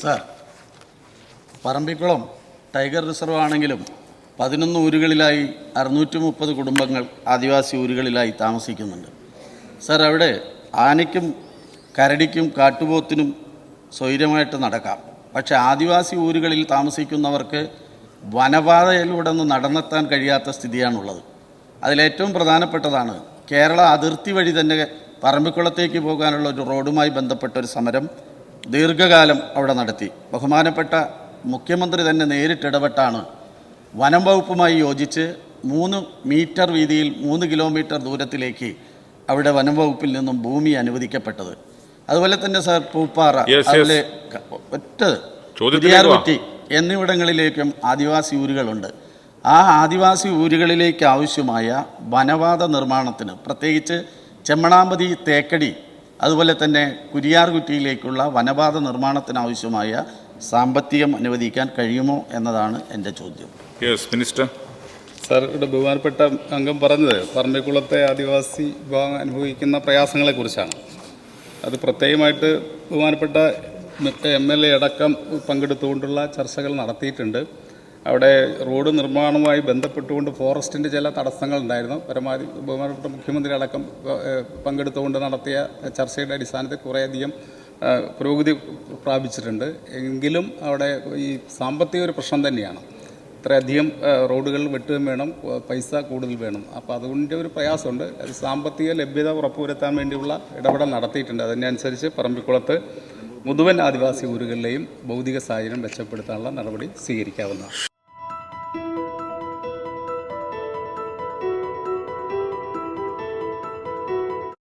Sir Parambikulam tiger reserve ആണെങ്കിലും പതിനൊന്ന് ഊരുകളിലായി അറുന്നൂറ്റി മുപ്പത് കുടുംബങ്ങൾ ആദിവാസി ഊരുകളിലായി താമസിക്കുന്നുണ്ട്. സാർ അവിടെ ആനയ്ക്കും കരടിക്കും കാട്ടുപോത്തിനും സ്വൈര്യമായിട്ട് നടക്കാം. പക്ഷേ ആദിവാസി ഊരുകളിൽ താമസിക്കുന്നവർക്ക് വനപാതയിലൂടെ ഒന്ന് നടന്നെത്താൻ കഴിയാത്ത സ്ഥിതിയാണുള്ളത്. അതിലേറ്റവും പ്രധാനപ്പെട്ടതാണ് കേരള അതിർത്തി വഴി തന്നെ പറമ്പിക്കുളത്തേക്ക് പോകാനുള്ള ഒരു റോഡുമായി ബന്ധപ്പെട്ട ഒരു സമരം ദീർഘകാലം അവിടെ നടത്തി. ബഹുമാനപ്പെട്ട മുഖ്യമന്ത്രി തന്നെ നേരിട്ടിടപെട്ടാണ്. വനം വകുപ്പുമായി യോജിച്ച് മൂന്ന് മീറ്റർ വീതിയിൽ മൂന്ന് കിലോമീറ്റർ ദൂരത്തിലേക്ക് അവിടെ വനം വകുപ്പിൽ നിന്നും ഭൂമി അനുവദിക്കപ്പെട്ടത്. അതുപോലെ തന്നെ സാർ പൂപ്പാറ അതിലെ ഒറ്റ കുറ്റിയാർകുറ്റി എന്നിവിടങ്ങളിലേക്കും ആദിവാസി ഊരുകളുണ്ട്. ആ ആദിവാസി ഊരുകളിലേക്ക് ആവശ്യമായ വനവാദ നിർമ്മാണത്തിന് പ്രത്യേകിച്ച് ചെമ്മണാമ്പതി തേക്കടി അതുപോലെ തന്നെ കുരിയാർകുറ്റിയിലേക്കുള്ള വനപാത നിർമ്മാണത്തിനാവശ്യമായ സാമ്പത്തികം അനുവദിക്കാൻ കഴിയുമോ എന്നതാണ് എന്റെ ചോദ്യം. യെസ് മിനിസ്റ്റർ സാർ ഇവിടെ ബഹുമാനപ്പെട്ട അംഗം പറഞ്ഞത് പറമ്പിക്കുളത്തെ ആദിവാസി വിഭാഗം അനുഭവിക്കുന്ന പ്രയാസങ്ങളെക്കുറിച്ചാണ്. അത് പ്രത്യേകമായിട്ട് ബഹുമാനപ്പെട്ട എം എൽ എ അടക്കം പങ്കെടുത്തുകൊണ്ടുള്ള ചർച്ചകൾ നടത്തിയിട്ടുണ്ട്. അവിടെ റോഡ് നിർമ്മാണവുമായി ബന്ധപ്പെട്ടുകൊണ്ട് ഫോറസ്റ്റിന്റെ ചില തടസ്സങ്ങൾ ഉണ്ടായിരുന്നു. പരമാവധി ബഹുമാനപ്പെട്ട മുഖ്യമന്ത്രി അടക്കം പങ്കെടുത്തുകൊണ്ട് നടത്തിയ ചർച്ചയുടെ അടിസ്ഥാനത്തിൽ കുറേയധികം പുരോഗതി പ്രാപിച്ചിട്ടുണ്ട്. എങ്കിലും അവിടെ ഈ സാമ്പത്തിക ഒരു പ്രശ്നം തന്നെയാണ്. ഇത്രയധികം റോഡുകൾ വെട്ടുകയും വേണം പൈസ കൂടുതൽ വേണം. അപ്പോൾ അതുകൊണ്ട് ഒരു പ്രയാസമുണ്ട്. സാമ്പത്തിക ലഭ്യത ഉറപ്പുവരുത്താൻ വേണ്ടിയുള്ള ഇടപെടൽ നടത്തിയിട്ടുണ്ട്. അതിനനുസരിച്ച് പറമ്പിക്കുളത്ത് മുതുവൻ ആദിവാസി ഊരുകളിലെയും ഭൗതിക സാഹചര്യം മെച്ചപ്പെടുത്താനുള്ള നടപടി സ്വീകരിക്കാവുന്നതാണ്.